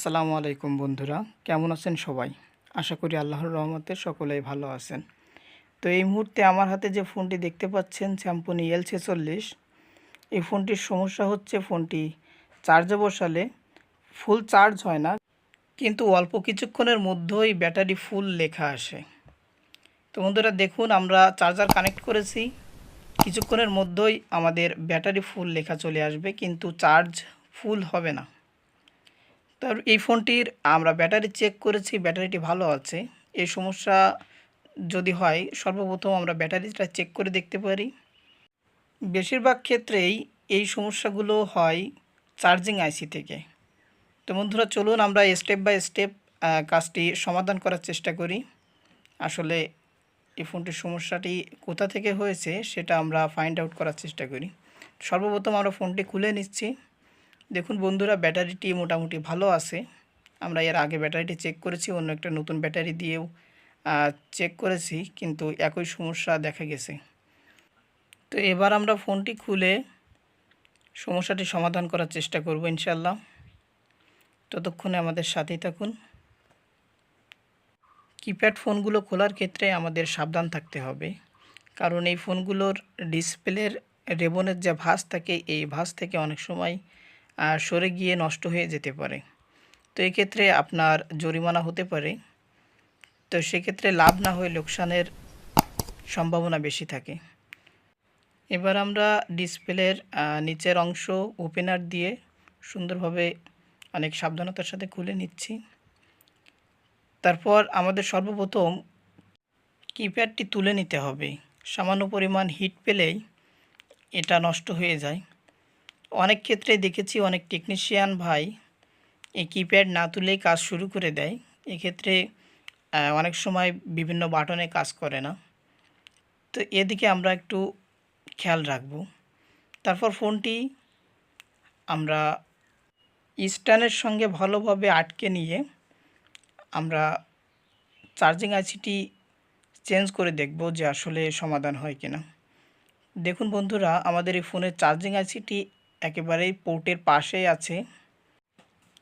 আসসালামু আলাইকুম বন্ধুরা, কেমন আছেন সবাই? আশা করি আল্লাহর রহমতে সকলেই ভালো আছেন। তো এই মুহূর্তে আমার হাতে যে ফোনটি দেখতে পাচ্ছেন স্যামসুং এল ছেচল্লিশ। এই ফোনটির সমস্যা হচ্ছে ফোনটি চার্জে বসালে ফুল চার্জ হয় না, কিন্তু অল্প কিছুক্ষণের মধ্যেই ব্যাটারি ফুল লেখা আসে। তো বন্ধুরা, দেখুন, আমরা চার্জার কানেক্ট করেছি। কিছুক্ষণের মধ্যেই আমাদের ব্যাটারি ফুল লেখা চলে আসবে, কিন্তু চার্জ ফুল হবে না। তার এই ফোনটির আমরা ব্যাটারি চেক করেছি, ব্যাটারিটি ভালো আছে। এই সমস্যা যদি হয়, সর্বপ্রথম আমরা ব্যাটারিটা চেক করে দেখতে পারি। বেশিরভাগ ক্ষেত্রেই এই সমস্যাগুলো হয় চার্জিং আইসি থেকে। তো বন্ধুরা, চলুন আমরা স্টেপ বাই স্টেপ কাজটি সমাধান করার চেষ্টা করি। আসলে এই ফোনটির সমস্যাটি কোথা থেকে হয়েছে, সেটা আমরা ফাইন্ড আউট করার চেষ্টা করি। সর্বপ্রথম আমরা ফোনটি খুলে নিচ্ছি। দেখুন বন্ধুরা ব্যাটারিটি মোটামুটি ভালো আছে। আমরা এর আগে ব্যাটারিটি চেক করেছি, অন্য একটা নতুন ব্যাটারি দিয়েও চেক করেছি, কিন্তু একই সমস্যা দেখা গেছে। তো এবার আমরা ফোনটি খুলে সমস্যাটি সমাধান করার চেষ্টা করব ইনশাল্লাহ ততক্ষণে আমাদের সাথেই থাকুন। কিপ্যাড ফোনগুলো খোলার ক্ষেত্রে আমাদের সাবধান থাকতে হবে। কারণ এই ফোনগুলোর ডিসপ্লের রেবনের যে ভাঁজ থাকে, এই ভাঁজ থেকে অনেক সময় সরে গিয়ে নষ্ট হয়ে যেতে পারে। তো এক্ষেত্রে আপনার জরিমানা হতে পারে। তো সেক্ষেত্রে লাভ না হয়ে লোকসানের সম্ভাবনা বেশি থাকে। এবার আমরা ডিসপ্লের নিচের অংশ ওপেনার দিয়ে সুন্দরভাবে অনেক সাবধানতার সাথে খুলে নিচ্ছি। তারপর আমাদের সর্বপ্রথম কিপ্যাডটি তুলে নিতে হবে। সামান্য পরিমাণ হিট পেলেই এটা নষ্ট হয়ে যায়। অনেক ক্ষেত্রে দেখেছি অনেক টেকনিশিয়ান ভাই এই কিপ্যাড না তুলেই কাজ শুরু করে দেয়। এক্ষেত্রে অনেক সময় বিভিন্ন বাটনে কাজ করে না। তো এদিকে আমরা একটু খেয়াল রাখব। তারপর ফোনটি আমরা স্ট্যান্ডের সঙ্গে ভালোভাবে আটকে নিয়ে আমরা চার্জিং আইসিটি চেঞ্জ করে দেখব যে আসলে সমাধান হয় কিনা। দেখুন বন্ধুরা, আমাদের এই ফোনের চার্জিং আইসিটি একেবারেই পোর্টের পাশেই আছে।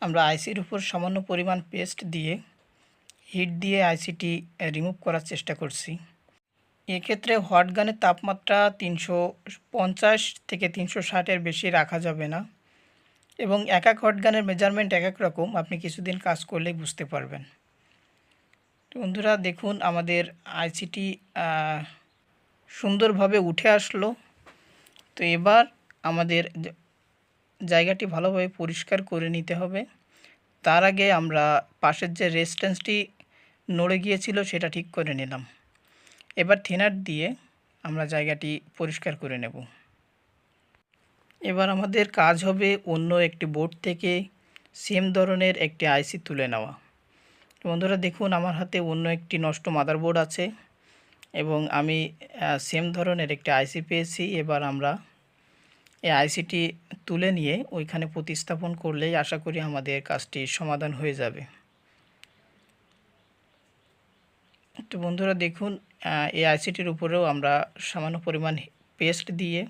আমরা আইসির উপর সামান্য পরিমাণ পেস্ট দিয়ে হিট দিয়ে আইসিটি রিমুভ করার চেষ্টা করছি। এক্ষেত্রে হট গানের তাপমাত্রা তিনশো পঞ্চাশ থেকে তিনশো ষাটের বেশি রাখা যাবে না এবং এক এক হট গানের মেজারমেন্ট এক এক রকম আপনি কিছুদিন কাজ করলেই বুঝতে পারবেন। বন্ধুরা, দেখুন আমাদের আইসিটি সুন্দরভাবে উঠে আসলো। তো এবার আমাদের জায়গাটি ভালোভাবে পরিষ্কার করে নিতে হবে। তার আগে আমরা পাশের যে রেজিস্ট্যান্সটি নড়ে গিয়েছিল সেটা ঠিক করে নিলাম। এবার থিনার দিয়ে আমরা জায়গাটি পরিষ্কার করে নেব। এবার আমাদের কাজ হবে অন্য একটি বোর্ড থেকে সেম ধরনের একটি আইসি তুলে নেওয়া। বন্ধুরা, দেখুন, আমার হাতে অন্য একটি নষ্ট মাদারবোর্ড আছে এবং আমি সেম ধরনের একটি আইসি পেয়েছি। এবার আমরা এই আইসিটি তুলে নিয়ে ওইখানে প্রতিস্থাপন করলেই আশা করি আমাদের কাজটি সমাধান হয়ে যাবে। তো বন্ধুরা দেখুন এই আইসিটির উপরেও আমরা সামান্য পরিমাণ পেস্ট দিয়ে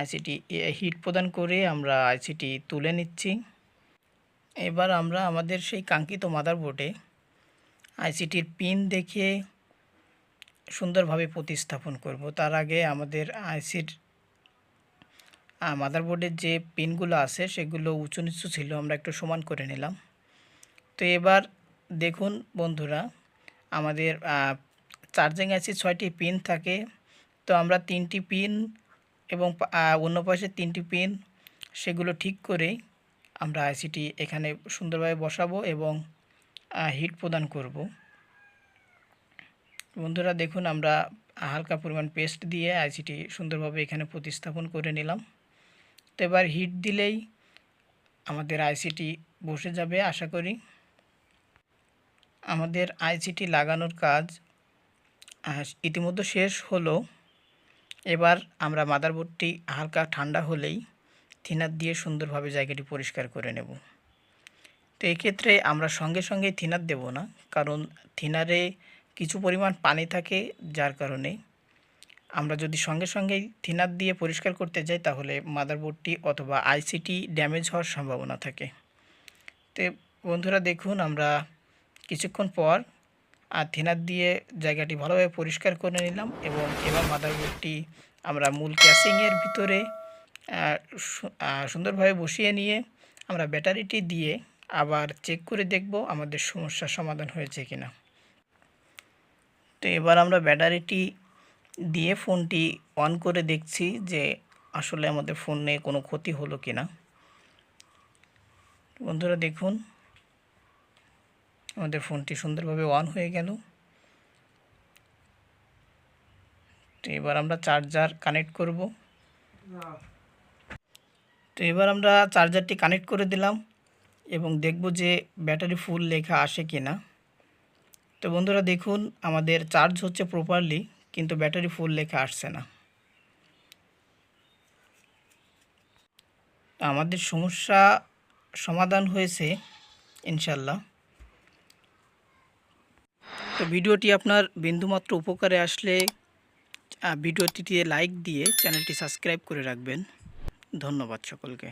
আইসিটি হিট প্রদান করে আমরা আইসিটি তুলে নিচ্ছি। এবার আমরা আমাদের সেই কাঙ্ক্ষিত মাদারবোর্ডে আইসিটির পিন দেখে সুন্দরভাবে প্রতিস্থাপন করব। তার আগে আমাদের আইসির মাদারবোর্ডের যে পিনগুলো আছে, সেগুলো উঁচু নিচু ছিল, আমরা একটু সমান করে নিলাম। তো এবার দেখুন বন্ধুরা, আমাদের চার্জিং আইসি ছয়টি পিন থাকে। তো আমরা তিনটি পিন এবং অন্য পাশে তিনটি পিন সেগুলো ঠিক করে আমরা আইসিটি এখানে সুন্দরভাবে বসাবো এবং হিট প্রদান করব। বন্ধুরা দেখুন, আমরা হালকা পরিমাণ পেস্ট দিয়ে আইসিটি সুন্দরভাবে এখানে প্রতিস্থাপন করে নিলাম। তো এবার হিট দিলেই আমাদের আইসিটি বসে যাবে, আশা করি। আমাদের আইসিটি লাগানোর কাজ ইতিমধ্যে শেষ হলো। এবার আমরা মাদারবোর্ডটি হালকা ঠান্ডা হলেই থিনার দিয়ে সুন্দরভাবে জায়গাটি পরিষ্কার করে নেব। তো এক্ষেত্রে আমরা সঙ্গে সঙ্গে থিনার দেব না, কারণ থিনারে কিছু পরিমাণ পানি থাকে, যার কারণে আমরা যদি সঙ্গে সঙ্গেই থিনার দিয়ে পরিষ্কার করতে যাই, তাহলে মাদারবোর্ডটি অথবা আইসিটি ড্যামেজ হওয়ার সম্ভাবনা থাকে। তো বন্ধুরা দেখুন, আমরা কিছুক্ষণ পর আর থিনার দিয়ে জায়গাটি ভালোভাবে পরিষ্কার করে নিলাম এবং এবার মাদারবোর্ডটি আমরা মূল ক্যাসিংয়ের ভিতরে সুন্দরভাবে বসিয়ে নিয়ে আমরা ব্যাটারিটি দিয়ে আবার চেক করে দেখব আমাদের সমস্যার সমাধান হয়েছে কিনা। তো এবার আমরা ব্যাটারিটি দিয়ে ফোনটি অন করে দেখছি যে আসলে আমাদের ফোনে কোনো ক্ষতি হলো কিনা বন্ধুরা দেখুন, আমাদের ফোনটি সুন্দরভাবে অন হয়ে গেল। তো এবার আমরা চার্জার কানেক্ট করব। তো এবার আমরা চার্জারটি কানেক্ট করে দিলাম এবং দেখব যে ব্যাটারি ফুল লেখা আসে কি না। তো বন্ধুরা দেখুন, আমাদের চার্জ হচ্ছে প্রপারলি। কিন্তু ব্যাটারি ফুল লেখা আসছে না। আমাদের সমস্যা সমাধান হয়েছে, ইনশাল্লাহ। তো ভিডিওটি আপনার বিন্দুমাত্র উপকারে আসলে ভিডিওটিতে লাইক দিয়ে চ্যানেলটি সাবস্ক্রাইব করে রাখবেন। ধন্যবাদ সকলকে।